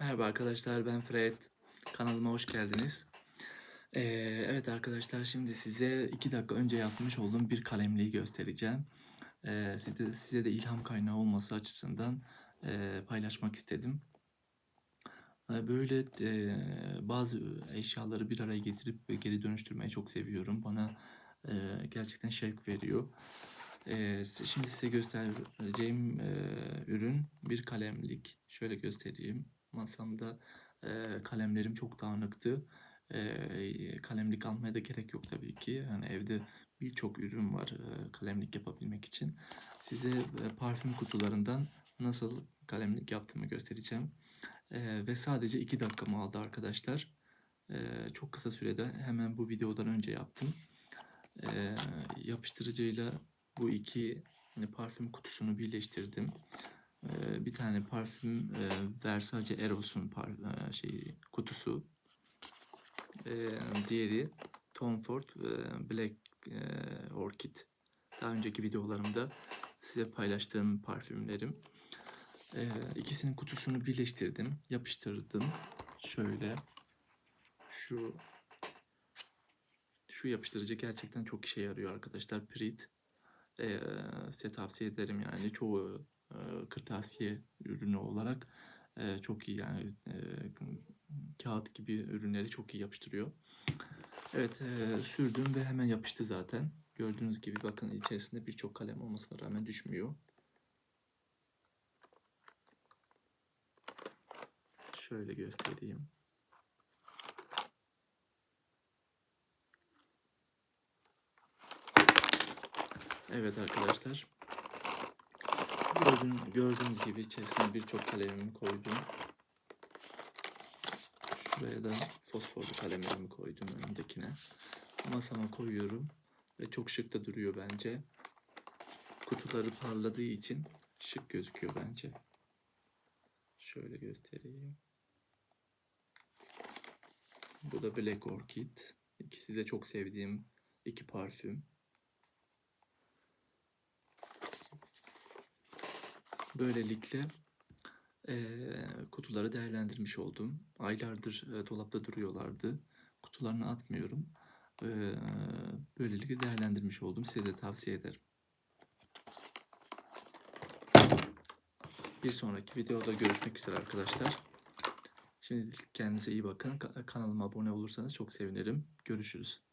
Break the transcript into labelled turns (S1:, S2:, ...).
S1: Merhaba arkadaşlar ben Fred. Kanalıma hoş geldiniz. Ee, evet arkadaşlar şimdi size iki dakika önce yapmış olduğum bir kalemliği göstereceğim. Ee, size, size de ilham kaynağı olması açısından e, paylaşmak istedim. Ee, Böyle e, bazı eşyaları bir araya getirip geri dönüştürmeyi çok seviyorum. Bana e, gerçekten şevk veriyor. Ee, şimdi size göstereceğim e, ürün bir kalemlik. Şöyle göstereyim. Masamda e, kalemlerim çok dağınıktı. E, kalemlik almaya da gerek yok tabii ki. Yani evde birçok ürün var e, kalemlik yapabilmek için. Size e, parfüm kutularından nasıl kalemlik yaptığımı göstereceğim. E, ve sadece 2 dakikamı aldı arkadaşlar. E, çok kısa sürede hemen bu videodan önce yaptım. E, yapıştırıcıyla bu iki hani, parfüm kutusunu birleştirdim. Ee, bir tane parfüm e, Versace Eros'un par- e, şey kutusu. Ee, diğeri Tom Ford e, Black e, Orchid. Daha önceki videolarımda size paylaştığım parfümlerim. Ee, ikisinin kutusunu birleştirdim, yapıştırdım. Şöyle şu şu yapıştırıcı gerçekten çok işe yarıyor arkadaşlar. Prit. Ee, size tavsiye ederim yani çoğu e, kırtasiye ürünü olarak e, çok iyi yani e, kağıt gibi ürünleri çok iyi yapıştırıyor. Evet e, sürdüm ve hemen yapıştı zaten. Gördüğünüz gibi bakın içerisinde birçok kalem olmasına rağmen düşmüyor. Şöyle göstereyim. Evet arkadaşlar. Gördüğün, gördüğünüz gibi içerisine birçok kalemimi koydum. Şuraya da fosforlu kalemlerimi koydum önündekine. Masama koyuyorum ve çok şık da duruyor bence. Kutuları parladığı için şık gözüküyor bence. Şöyle göstereyim. Bu da Black Orchid. İkisi de çok sevdiğim iki parfüm. Böylelikle eee, kutuları değerlendirmiş oldum. Aylardır e, dolapta duruyorlardı. Kutularını atmıyorum. Eee, böylelikle değerlendirmiş oldum. Size de tavsiye ederim. Bir sonraki videoda görüşmek üzere arkadaşlar. Şimdi kendinize iyi bakın. Ka- Kanalıma abone olursanız çok sevinirim. Görüşürüz.